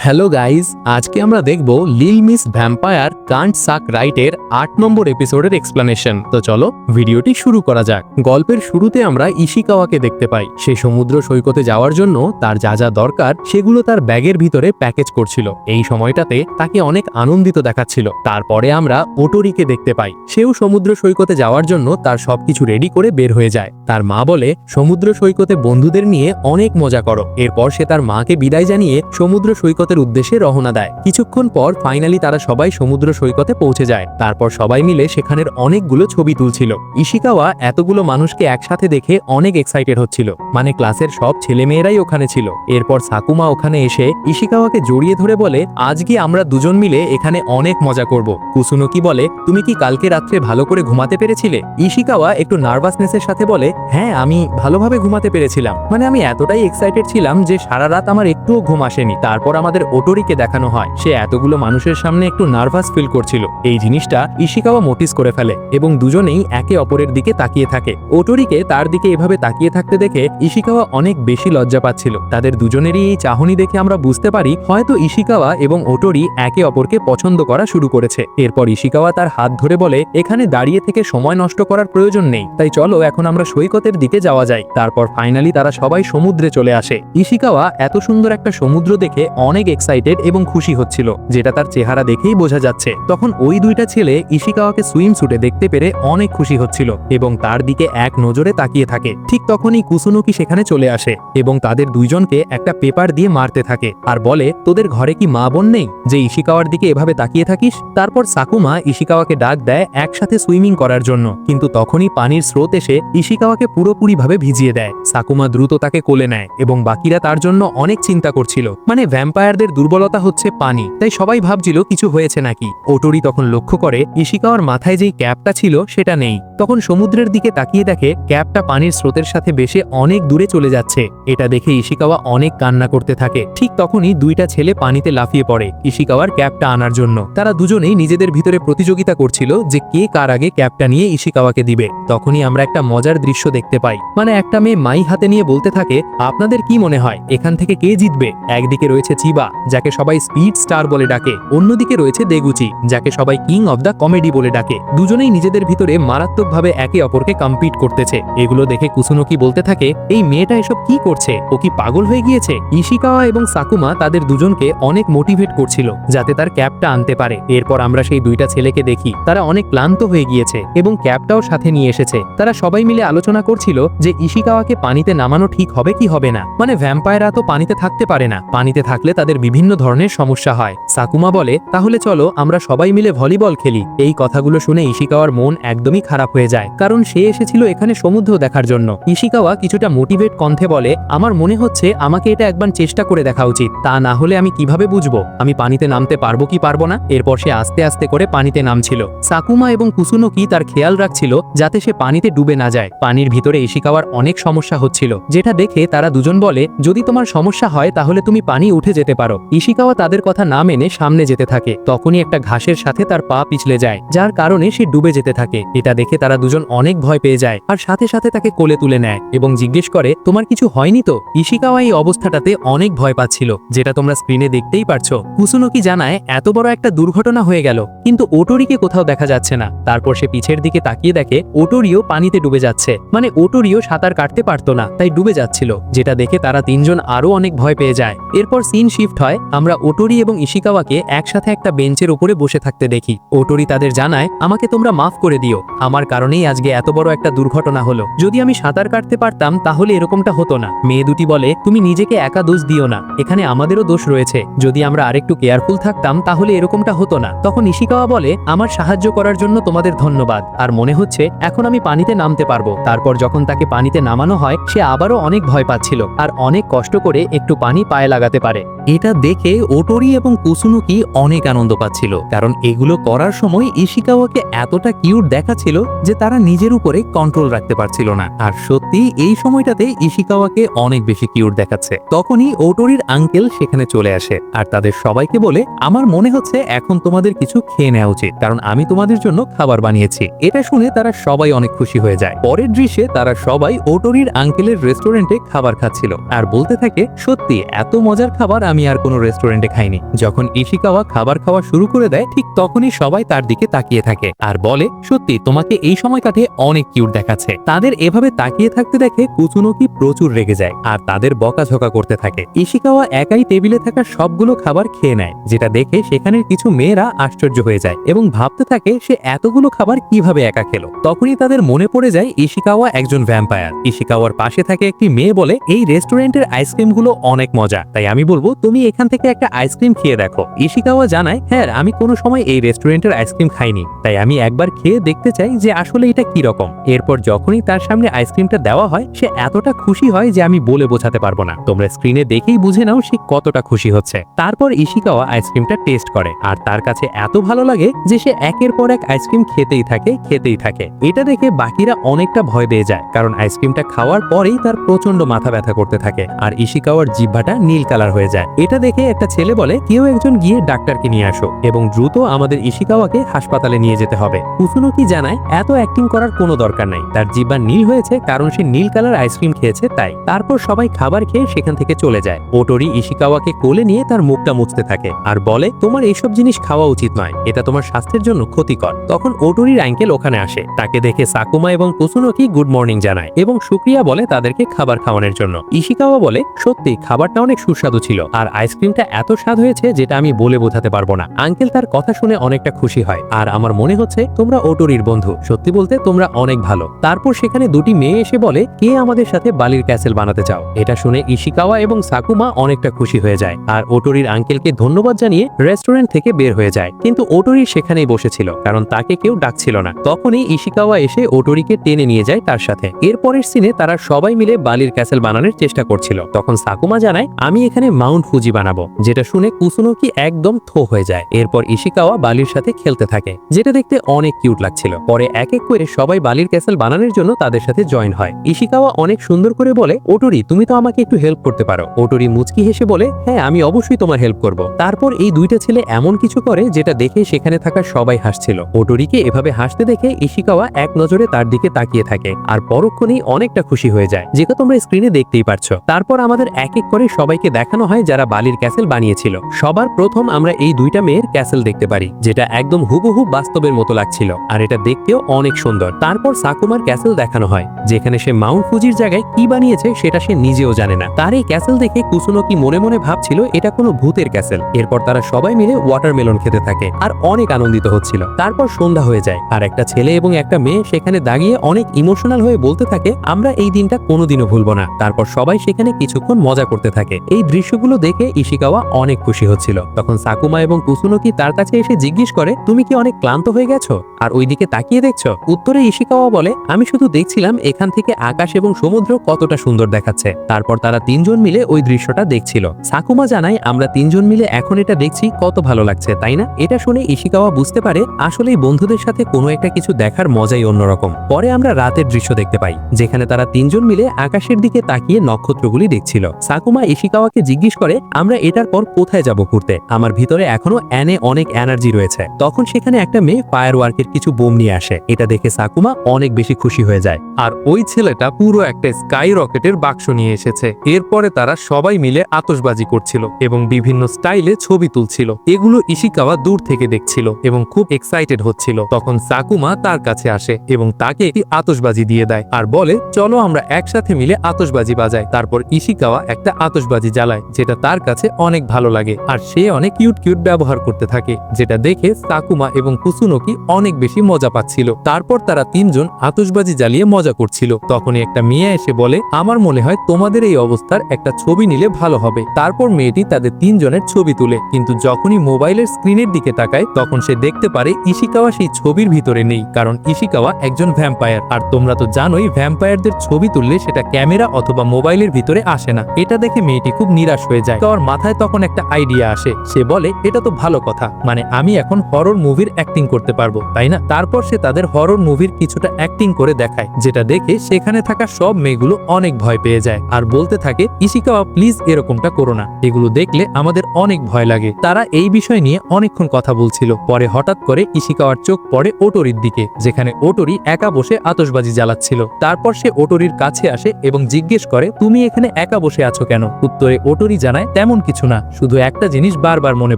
Hello guys আজকে আমরা দেখব লিল মিস ভ্যাম্পায়ার কান্ট সাক রাইটের আট নম্বর এপিসোডের এক্সপ্লানেশন তো চলো, ভিডিওটি শুরু করা যাক। গল্পের শুরুতে আমরা ইশিকাওয়াকে দেখতে পাই। সে সমুদ্র সৈকতে যাওয়ার জন্য তার যা যা দরকার সেগুলো তার ব্যাগের ভিতরে প্যাকেজ করছিল। এই সময়টাতে তাকে অনেক আনন্দিত দেখাচ্ছিল। তারপরে আমরা ওটোরিকে দেখতে পাই। সেও সমুদ্র সৈকতে যাওয়ার জন্য তার সবকিছু রেডি করে বের হয়ে যায়। তার মা বলে, সমুদ্র সৈকতে বন্ধুদের নিয়ে অনেক মজা করো। এরপর সে তার মাকে বিদায় জানিয়ে সমুদ্র সৈকতের উদ্দেশ্যে রওনা দেয়। কিছুক্ষণ পর ফাইনালি তারা সবাই সমুদ্র সৈকতে পৌঁছে যায়। তারপর সবাই মিলে সেখানের অনেকগুলো ছবি তুলছিল। ইশিকাওয়া এতগুলো মানুষকে একসাথে দেখে অনেক এক্সাইটেড হচ্ছিল। মানে ক্লাসের সব ছেলেমেয়েরাই ওখানে ছিল। এরপর সাকুমা ওখানে এসে ইশিকাওয়াকে জড়িয়ে ধরে বলে আজকে আমরা দুজন মিলে এখানে অনেক মজা করব। কুসুনোকি বলে, তুমি কি কালকে রাত্রে ভালো করে ঘুমাতে পেরেছিলে? ইশিকাওয়া একটু নার্ভাসনেসের সাথে বলে হ্যাঁ আমি ভালোভাবে ঘুমাতে পেরেছিলাম। মানে আমি এতটাই এক্সাইটেড ছিলাম যে সারা রাত আমার একটুও ঘুম আসেনি। তারপর আমাদের ওটোরিকে দেখানো হয়। সে এতগুলো মানুষের সামনে একটু নার্ভাস ফিল করছিল। এই জিনিসটা ইশিকাওয়া নোটিস করে ফেলে এবং দুজনেই একে অপরের দিকে তাকিয়ে থাকে। ওটোরিকে তার দিকে এভাবে তাকিয়ে থাকতে দেখে ইশিকাওয়া অনেক বেশি লজ্জা পাচ্ছিল। তাদের দুজনেরই এই চাহনি দেখে আমরা বুঝতে পারি, হয়তো ইশিকাওয়া এবং ওটোরি একে অপরকে পছন্দ করা শুরু করেছে। এরপর ইশিকাওয়া তার হাত ধরে বলে, এখানে দাঁড়িয়ে থেকে সময় নষ্ট করার প্রয়োজন নেই। তাই চলো, এখন আমরা সৈকতের দিকে যাওয়া যায় তারপর ফাইনালি তারা সবাই সমুদ্রে চলে আসে। ইশিকাওয়া এত সুন্দর একটা সমুদ্র দেখে অনেক এক্সাইটেড এবং খুশি হচ্ছিল, যেটা তার চেহারা দেখেই বোঝা যাচ্ছে। তখন ওই দুইটা ছেলে ইশিকাওয়াকে সুইম সুটে দেখতে পেরে অনেক খুশি হচ্ছিল এবং তার দিকে এক নজরে তাকিয়ে থাকে। ঠিক তখনই কুসুনুকি সেখানে চলে আসে এবং তাদের দুইজনকে একটা পেপার দিয়ে মারতে থাকে আর বলে, তোদের ঘরে কি মা বোন নেই? যে ইশিকাওয়ার দিকে এভাবে তাকিয়ে থাকিস? তারপর সাকুমা ইশিকাওয়াকে ডাক দেয় একসাথে সুইমিং করার জন্য। কিন্তু তখনই পানির স্রোত এসে ইশিকাওয়াকে পুরোপুরিভাবে ভিজিয়ে দেয়। সাকুমা দ্রুত তাকে কোলে নেয় এবং বাকিরা তার জন্য অনেক চিন্তা করছিল। মানে ভ্যাম্পায়ারদের দুর্বলতা হচ্ছে পানি। তাই সবাই ভাবছিল কিছু হয়েছে নাকি। ওটোরি তখন লক্ষ্য করে ইশিকাওয়ার মাথায় যেই ক্যাপটা ছিল, সেটা নেই। তখন সমুদ্রের দিকে তাকিয়ে দেখে, ক্যাপটা পানির স্রোতের সাথে বেশে অনেক দূরে চলে যাচ্ছে। এটা দেখে ইশিকাওয়া অনেক কান্না করতে থাকে। ঠিক তখনই দুইটা ছেলে পানিতে লাফিয়ে পড়ে, ইশিকাওয়ার ক্যাপটা আনার জন্য। তারা দুজনেই নিজেদের ভিতরে প্রতিযোগিতা করছিল যে কে কার আগে ক্যাপটা নিয়ে ইশিকাওয়াকে দিবে। তখনই আমরা একটা মজার দৃশ্য দেখতে পাই। মানে একটা মেয়ে মাই হাতে নিয়ে বলতে থাকে, আপনাদের কি মনে হয়, এখান থেকে কে জিতবে? একদিকে রয়েছে চিবা যাকে সবাই স্পিড স্টার বলে ডাকে। অন্যদিকে রয়েছে দেগুচি, যাকে সবাই কিং অব দ্য কমেডি বলে ডাকে। দুজনেই নিজেদের ভিতরে মারাত্মকভাবে একে অপরকে কম্পিট করতেছে। এগুলো দেখে কুসুনোকি বলতে থাকে, এই মেয়েটা এসব কি করছে? ও কি পাগল হয়ে গিয়েছে? ইশিকাওয়া এবং সাকুমা তাদের দুজনকে অনেক মোটিভেট করছিল, যাতে তার ক্যাপটা আনতে পারে। এরপর আমরা সেই দুইটা ছেলেকে দেখি, তারা অনেক ক্লান্ত হয়ে গিয়েছে এবং ক্যাপটাও সাথে নিয়ে এসেছে। তারা সবাই মিলে আলোচনা করছিল যে ইশিকাওয়াকে পানিতে নামানো ঠিক হবে কি হবে না। মানে ভ্যাম্পায়াররা তো পানিতে থাকতে পারে না। পানিতে থাকলে তাদের বিভিন্ন ধরনের সমস্যা হয়। সাকুমা বলে, তাহলে চলো, আমরা সবাই মিলে ভলিবল খেলি। এই কথাগুলো শুনে ইশিকাওয়ার মন একদমই খারাপ হয়ে যায়, কারণ সে এসেছিল এখানে সমুদ্র দেখার জন্য। ইশিকাওয়া কিছুটা মোটিভেট কণ্ঠে বলে, আমার মনে হচ্ছে আমাকে এটা একবার চেষ্টা করে দেখা উচিত, তা না হলে আমি কীভাবে বুঝব? আমি পানিতে নামতে পারব কি পারব না? এরপর সে আস্তে আস্তে করে পানিতে নামছিল। সাকুমা এবং কুসুনোকি তার খেয়াল রাখছিল, যাতে সে পানিতে ডুবে না যায়। পানির ভিতরে ইশিকাওয়ার অনেক সমস্যা হচ্ছিল, যেটা দেখে তারা দুজন বলে, যদি তোমার সমস্যা হয়, তাহলে তুমি পানি উঠে যেতে পারো। ইশিকাওয়া তাদের কথা না মেনে সামনে যেতে থাকে। তখনই একটা ঘাসের সাথে তার পা পিছলে যায়, যার কারণে সে ডুবে যেতে থাকে। এটা দেখে তারা দুজন অনেক ভয় পেয়ে যায় আর সাথে সাথে তাকে কোলে তুলে নেয় এবং জিজ্ঞেস করে, তোমার কিছু হয়নি তো? ইশিকাওয়া এই অবস্থাটাতে অনেক ভয় পাচ্ছিল, যেটা তোমরা স্ক্রিনে দেখতেই পারছ। কুসুনোকি জানায়, এত বড় একটা দুর্ঘটনা হয়ে গেল, কিন্তু ওটোরিকে কোথাও দেখা যাচ্ছে না। তারপর সে পিছের দিকে তাকিয়ে দেখে, ওটোরিও পানিতে ডুবে যাচ্ছে। মানে ওটোরিও সাঁতার কাটতে পারতো না, তাই ডুবে যাচ্ছিল, যেটা দেখে তারা তিনজন আরও অনেক ভয় পেয়ে যায়। এরপর সিন শিফট হয়, আমরা ওটোরি এবং ইশিকাওয়াকে একসাথে একটা বেঞ্চের উপরে বসে থাকতে দেখি। ওটোরি তাদের জানায়, আমাকে তোমরা মাফ করে দিও। আমার কারণেই আজকে এত বড় একটা দুর্ঘটনা হলো। যদি আমি সাঁতার কাটতে পারতাম, তাহলে এরকমটা হতো না। মেয়ে দুটি বলে, তুমি নিজেকে একা দোষ দিও না। এখানে আমাদেরও দোষ রয়েছে। যদি আমরা আরেকটু কেয়ারফুল থাকতাম, তাহলে এরকমটা হতো না। তখন ইশিকাওয়া বলে, আমার সাহায্য করার জন্য তোমাদের ধন্যবাদ। আর মনে হচ্ছে, এখন আমি পানিতে নামতে পারব। তারপর যখন তাকে পানিতে নামানো হয়, সে আবারও অনেক ভয় পাচ্ছিল। আর অনেক কষ্ট করে একটু পানি পায়ে লাগাতে পারে। এটা দেখে ওটোরি এবং কুসুনুকি অনেক আনন্দ পাচ্ছিল, কারণ এগুলো করার সময় ইশিকাওয়াকে এতটা কিউট দেখাচ্ছিল যে তারা নিজের উপরে কন্ট্রোল রাখতে পারছিল না। আর সত্যি, এই সময়টাতে ইশিকাওয়াকে অনেক বেশি কিউট দেখাচ্ছে। তখনই ওটোরির আঙ্কেল সেখানে চলে আসে, আর তাদের সবাইকে বলে, আমার মনে হচ্ছে এখন তোমাদের কিছু খেয়ে নেওয়া উচিত, কারণ আমি তোমাদের জন্য খাবার বানিয়েছি। এটা শুনে তারা সবাই অনেক খুশি হয়ে যায়। পরের দৃশ্যে তারা সবাই ওটোরির আঙ্কেলের রেস্টুরেন্টে খাবার খাচ্ছিল, আর বলতে থাকে, সত্যি, এত মজার খাবার আমি আর কোনো রেস্টুরেন্টে খাইনি যখন ইশিকাওয়া খাবার খাওয়া শুরু করে দেয়, ঠিক তখনই সবাই তার দিকে তাকিয়ে থাকে আর বলে, সত্যি, তোমাকে এই সময় কাটিয়ে অনেক কিউট দেখাচ্ছে। তাদের এভাবে তাকিয়ে থাকতে দেখে কুচুনোকি প্রচুর রেগে যায় আর তাদের বকাঝকা করতে থাকে। ইশিকাওয়া একাই টেবিলে থাকা সবগুলো খাবার খেয়ে নেয়, যেটা দেখে সেখানের কিছু মেয়েরা আশ্চর্য হয়ে যায় এবং ভাবতে থাকে, সে এতগুলো খাবার কীভাবে একা খেলো? তখনই তাদের মনে পড়ে যায় ইশিকাওয়া একজন ভ্যাম্পায়ার ইশিকাওয়ার পাশে থাকে একটি মেয়ে বলে, এই রেস্টুরেন্টের আইসক্রিমগুলো অনেক মজা, তাই আমি বলব তুমি এখান থেকে একটা আইসক্রিম খেয়ে দেখো। ইশিকাওয়া জানায় হ্যাঁ আমি কোনো সময় এই রেস্টুরেন্টের আইসক্রিম খাইনি। তাই আমি একবার খেয়ে দেখতে চাই যে আসলে এটা কি রকম। এরপর যখনই তার সামনে আইসক্রিমটা দেওয়া হয়, সে এতটা খুশি হয় যে আমি বলে বোঝাতে পারব না। তোমরা স্ক্রিনে দেখেই বুঝে নাও সে কতটা খুশি হচ্ছে। তারপর ইশিকাওয়া আইসক্রিমটা টেস্ট করে, আর তার কাছে এত ভালো লাগে যে সে একের পর এক আইসক্রিম খেতেই থাকে খেতেই থাকে। এটা দেখে বাকিরা অনেকটা ভয় পেয়ে যায়, কারণ আইসক্রিমটা খাওয়ার পরেই তার প্রচণ্ড মাথা ব্যথা করতে থাকে, আর ইশিকাওয়ার জিহ্বাটা নীল কালার হয়ে যায়। এটা দেখে একটা ছেলে বলে, কেউ একজন গিয়ে ডাক্তারকে নিয়ে আসো এবং দ্রুত আমাদের ইশিকাওয়াকে হাসপাতালে নিয়ে যেতে হবে। কুসুনো কি জানায়, এত অ্যাক্টিং করার কোনো দরকার নাই। তার জিহ্বা নীল হয়েছে কারণ সে নীল কালার আইসক্রিম খেয়েছে তাই। তারপর সবাই খাবার খেয়ে সেখান থেকে চলে যায়। ওটোরি ইশিকাওয়াকে কোলে নিয়ে তার মুখটা মুছতে থাকে আর বলে, তোমার এইসব জিনিস খাওয়া উচিত নয়। এটা তোমার স্বাস্থ্যের জন্য ক্ষতিকর। তখন ওটোরির আঙ্কেল ওখানে আসে। তাকে দেখে সাকুমা এবং কুসুনোকি গুড মর্নিং জানায় এবং সুক্রিয়া বলে তাদেরকে খাবার খাওয়ানোর জন্য। ইশিকাওয়া বলে, সত্যি, খাবারটা অনেক সুস্বাদু ছিল। আর আইসক্রিমটা এত স্বাদ হয়েছে যেটা আমি বলে বোঝাতে পারব না। আঙ্কেল তার কথা শুনে অনেকটা খুশি হয়। আর আমার মনে হচ্ছে তোমরা ওটোরির বন্ধু। সত্যি বলতে তোমরা অনেক ভালো। তারপর সেখানে দুটি মেয়ে এসে বলে, কে আমাদের সাথে বালির ক্যাসেল বানাতে চাও? এটা শুনে ইশিকাওয়া এবং সাকুমা অনেকটা খুশি হয়ে যায়। আর ওটোরির আঙ্কেলকে ধন্যবাদ জানিয়ে রেস্টুরেন্ট থেকে বের হয়ে যায়। কিন্তু ওটোরি সেখানেই বসেছিল, কারণ তাকে কেউ ডাকছিল না। তখনই ইশিকাওয়া এসে ওটোরিকে টেনে নিয়ে যায় তার সাথে। এরপরের সিনে তারা সবাই মিলে বালির ক্যাসেল বানানোর চেষ্টা করছিল। তখন সাকুমা জানায়, আমি এখানে মাউন্ট ফুজি বানাবো, যেটা শুনে কুসুনোকি একদম থো হয়ে যায়। এরপর ইশিকাওয়া বালির সাথে খেলতে থাকে, যেটা দেখতে অনেক কিউট লাগছিল। পরে এক এক করে সবাই বালির ক্যাসেল বানানোর জন্য তাদের সাথে জয়েন হয়। ইশিকাওয়া অনেক সুন্দর করে বলে, ওটুরি, তুমি তো আমাকে একটু হেল্প করতে পারো। ওটুরি মুচকি হেসে বলে হ্যাঁ আমি অবশ্যই তোমার হেল্প করব। তারপর এই দুইটা ছেলে এমন কিছু করে, যেটা দেখে সেখানে থাকা সবাই হাসছিল। ওটুরিকে এভাবে হাসতে দেখে ইশিকাওয়া এক নজরে তার দিকে তাকিয়ে থাকে, আর পরক্ষণেই অনেকটা খুশি হয়ে যায়, যেটা তোমরা স্ক্রিনে দেখতেই পারছ। তারপর আমাদের এক এক করে সবাইকে দেখানো হয় যারা বালির ক্যাসেল বানিয়েছিল। সবার প্রথম আমরা এই দুইটা মেয়ের ক্যাসেল দেখতে পারি, যেটা একদম হুবহু বাস্তবের মতো লাগছিল, আর এটা দেখতেও অনেক সুন্দর। তারপর সাকুমার ক্যাসেল দেখানো হয়, যেখানে সে মাউন্ট ফুজির জায়গায় কি বানিয়েছে সেটা সে নিজেও জানে না। তার এই ক্যাসেল দেখে কুসুনো কি মনে মনে ভাবছিল, এটা কোনো ভূতের ক্যাসেল। এরপর তারা সবাই মিলে ওয়াটারমেলন খেতে থাকে, আর অনেক আনন্দিত হচ্ছিল। তারপর সন্ধ্যা হয়ে যায়, আর একটা ছেলে এবং একটা মেয়ে সেখানে দাঁড়িয়ে অনেক ইমোশনাল হয়ে বলতে থাকে, আমরা এই দিনটা কোনোদিনও ভুলবো না। তারপর সবাই সেখানে কিছুক্ষণ মজা করতে থাকে। এই দৃশ্যগুলো দেখে ইশিকাওয়া অনেক খুশি হচ্ছিল। তখন সাকুমা এবং কুসুনোকি তার কাছে এসে জিজ্ঞেস করে, তুমি কি অনেক ক্লান্ত হয়ে গেছো? আর ওইদিকে তাকিয়ে দেখছ, উত্তরে ইশিকাওয়া বলে, আমি শুধু দেখছিলাম এখান থেকে আকাশ এবং সমুদ্র কতটা সুন্দর দেখাচ্ছে। তারপর তারা তিনজন মিলে ওই দৃশ্যটা দেখছিল। সাকুমা জানায়, আমরা তিনজন মিলে এখন এটা দেখছি, কত ভালো লাগছে, তাই না? এটা শুনে ইশিকাওয়া বুঝতে পারে আসলে বন্ধুদের সাথে কোনো একটা কিছু দেখার মজাই অন্যরকম। পরে আমরা রাতের দৃশ্য দেখতে পাই, যেখানে তারা তিনজন মিলে আকাশের দিকে তাকিয়ে নক্ষত্রগুলি দেখছিল। সাকুমা ইশিকাওয়াকে জিজ্ঞেস করে আমরা এটার পর কোথায় যাব ঘুরতে? আমার ভিতরে এখনও অ্যানে অনেক এনার্জি রয়েছে। তখন সেখানে একটা মেয়ে ফায়ার ওয়ার্কের কিছু বোম নিয়ে আসে। এটা দেখে সাকুমা অনেক বেশি খুশি হয়ে যায়। আর ওই ছেলেটা পুরো একটা স্কাই রকেটের বাক্স নিয়ে এসেছে। এরপরে তারা সবাই মিলে আতশবাজি করছিল এবং বিভিন্ন স্টাইলে ছবি তুলছিল। এগুলো ইশিকাওয়া দূর থেকে দেখছিল এবং খুব এক্সাইটেড হচ্ছিল। তখন সাকুমা তার কাছে আসে এবং তাকে একটি আতসবাজি দিয়ে দেয় আর বলে, চলো আমরা একসাথে মিলে আতসবাজি বাজাই। তারপর ইশিকাওয়া একটা আতসবাজি জ্বালায়, যেটা তার কাছে অনেক ভালো লাগে, আর সে অনেক কিউট কিউট ব্যবহার করতে থাকে, যেটা দেখে সাকুমা এবং কুসুনোকি অনেক বেশি মজা পাচ্ছিল। তারপর তারা তিনজন আতশবাজি জ্বালিয়ে মজা করছিল। তখনই একটা মেয়ে এসে বলে, আমার মনে হয় তোমাদের এই অবস্থার একটা ছবি নিলে ভালো হবে। তারপর মেয়েটি তাদের তিনজনের ছবি তুলে, কিন্তু যখনই মোবাইলের স্ক্রিনের দিকে তাকায়, তখন সে দেখতে পারে ইশিকাওয়া সেই ছবির ভিতরে নেই, কারণ ইশিকাওয়া একজন ভ্যাম্পায়ার আর তোমরা তো জানোই ভ্যাম্পায়ারদের ছবি তুললে সেটা ক্যামেরা অথবা মোবাইলের ভিতরে আসে না। এটা দেখে মেয়েটি খুব নিরাশ হয়ে যায়। তোর মাথায় তখন একটা আইডিয়া আসে। সে বলে, এটা তো ভালো কথা। মানে আমি এখন হরর মুভির অ্যাক্টিং করতে পারব, তাই না? তারপর সে তাদের হরর মুভির কিছুটা অ্যাক্টিং করে দেখায়, যেটা দেখে সেখানে থাকা সব মেয়েগুলো অনেক ভয় পেয়ে যায়। আর বলতে থাকে, ইশিকাওয়া প্লিজ এরকমটা করো না। এগুলো দেখলে আমাদের অনেক ভয় লাগে। তারা এই বিষয় নিয়ে অনেকক্ষণ কথা বলছিল। পরে হঠাৎ করে ইশিকাওয়ার চোখ পড়ে ওটরির দিকে, যেখানে ওটরি একা বসে আতশবাজি জ্বালাচ্ছিল। তারপর সে ওটরির কাছে আসে এবং জিজ্ঞেস করে, তুমি এখানে একা বসে আছো কেন? উত্তরে ওটরি জানায় তেমন কিছু না, শুধু একটা জিনিস বারবার মনে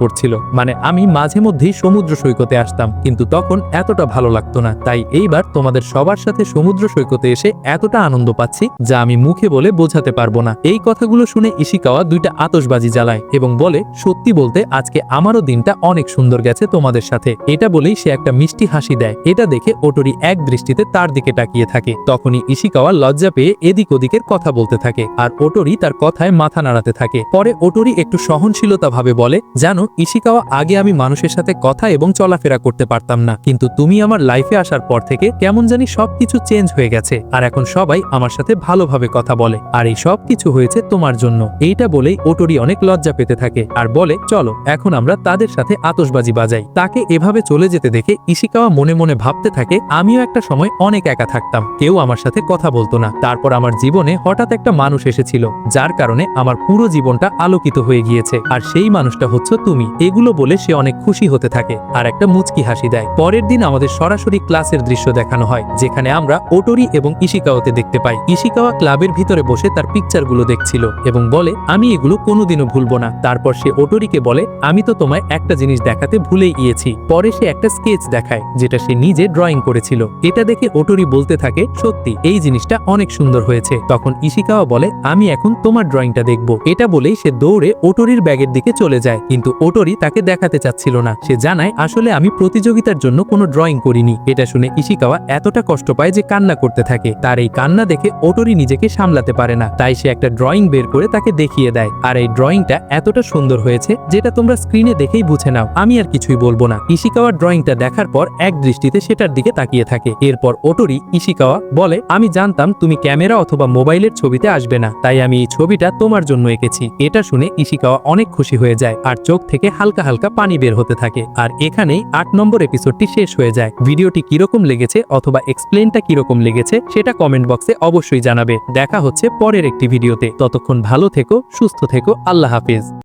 পড়ছিল। মানে আমি মাঝে মধ্যেই সমুদ্র সৈকতে আসতাম, কিন্তু তখন এতটা ভালো লাগতো না। তাই এইবার তোমাদের সবার সাথে সমুদ্র সৈকতে এসে এতটা আনন্দ পাচ্ছি, যা আমি মুখে বলে বোঝাতে পারব না। এই কথাগুলো শুনে ইশিকাওয়া দুইটা আতশবাজি জ্বালায় এবং বলে, সত্যি বলতে আজকে আমারও দিনটা অনেক সুন্দর গেছে তোমাদের সাথে। এটা বলেই সে একটা মিষ্টি হাসি দেয়। এটা দেখে ওটরি এক দৃষ্টিতে তার দিকে তাকিয়ে থাকে। তখনই ইশিকাওয়া লজ্জা পেয়ে এদিক ওদিকের কথা বলতে থাকে, আর ওটরি তার কথায় মাথা নাড়াতে থাকে। পরে ওটরি একটু সহনশীলতা ভাবে বলে, জানো, ইশিকাওয়া আগে আমি মানুষের সাথে কথা এবং চলাফেরা করতে পারতাম না, কিন্তু তুমি আমার লাইফে আসার পর থেকে কেমন জানি সবকিছু চেঞ্জ হয়ে গেছে, আর এখন সবাই আমার সাথে ভালোভাবে কথা বলে, আর এই সব কিছু হয়েছে তোমার জন্য। এইটা বলেই ওটরি অনেক লজ্জা পেতে থাকে, আর বলে, চলো, এখন আমরা তাদের সাথে আতশবাজি বাজাই। তাকে এভাবে চলে যেতে দেখে ইশিকাওয়া মনে মনে ভাবতে থাকে, আমিও একটা সময় অনেক একা থাকতাম, কেউ আমার সাথে কথা বলতো না। তারপর আমার জীবনে হঠাৎ একটা মানুষ এসেছিল, যার কারণে আমার পুরো জীবনটা আলোকিত হয়ে গিয়েছে। আর সেই মানুষটা হচ্ছে তুমি। এগুলো বলে সে অনেক খুশি হতে থাকে আর একটা মুচকি হাসি দেয়। পরের দিন আমাদের সরাসরি ক্লাসের দৃশ্য দেখানো হয়, যেখানে আমরা ওটরি এবং ইশিকাওয়াতে দেখতে পাই। ইশিকাওয়া ক্লাবের ভিতরে বসে তার পিকচারগুলো দেখছিল এবং বলে, আমি এগুলো কোনোদিনও ভুলবো না। তারপর সে ওটরিকে বলে, আমি তো তোমায় একটা জিনিস দেখাতে ভুলেই গিয়েছি। পরে সে একটা স্কেচ দেখায়, যেটা সে নিজে ড্রয়িং করেছিল। এটা দেখে ওটরি বলতে থাকে, সত্যি, এই জিনিসটা অনেক সুন্দর হয়েছে। তখন ইশিকাওয়া বলে, আমি এখন তোমার ড্রয়িংটা দেখব। এটা বলেই সে দৌড়ে ওটরির ব্যাগের দিকে চলে যায়, কিন্তু ওটরি তাকে দেখাতে চাচ্ছিল না। সে জানায়, আসলে আমি প্রতিযোগিতার জন্য কোনো ড্রয়িং করিনি। এটা শুনে ইশিকাওয়া এতটা কষ্ট পায় যে কান্না করতে থাকে। তার এই কান্না দেখে ওটরি নিজেকে সামলাতে পারে না। তাই সে একটা ড্রয়িং বের করে তাকে দেখিয়ে দেয়। আর এই ড্রয়িংটা এতটা সুন্দর হয়েছে যেটা তোমরা স্ক্রিনে দেখেই বুঝে নাও। আমি আর কিছুই বলব না। ইশিকাওয়ার ড্রয়িংটা দেখার পর এক দৃষ্টিতে সেটার দিকে তাকিয়ে থাকে। এরপর ওটরি ইশিকাওয়া বলে, আমি জানতাম তুমি ক্যামেরা অথবা মোবাইলের ছবিতে আসবে না। তাই আমি এই ছবিটা তোমার জন্য এঁকেছি। এটা শুনে ইশিকাওয়া অনেক খুশি হয়ে যায় আর চোখ থেকে হালকা হালকা পানি বের হতে থাকে। আর এখানেই আট নম্বর এপিসোডটি শেষ হয়ে যায়। ভিডিওটি কীরকম লেগেছে অথবা এক্সপ্লেনটা কীরকম লেগেছে সেটা কমেন্ট বক্সে অবশ্যই জানাবে। দেখা হচ্ছে পরের একটি ভিডিওতে। ততক্ষণ ভালো থেকো, সুস্থ থেকো, আল্লাহ হাফিজ।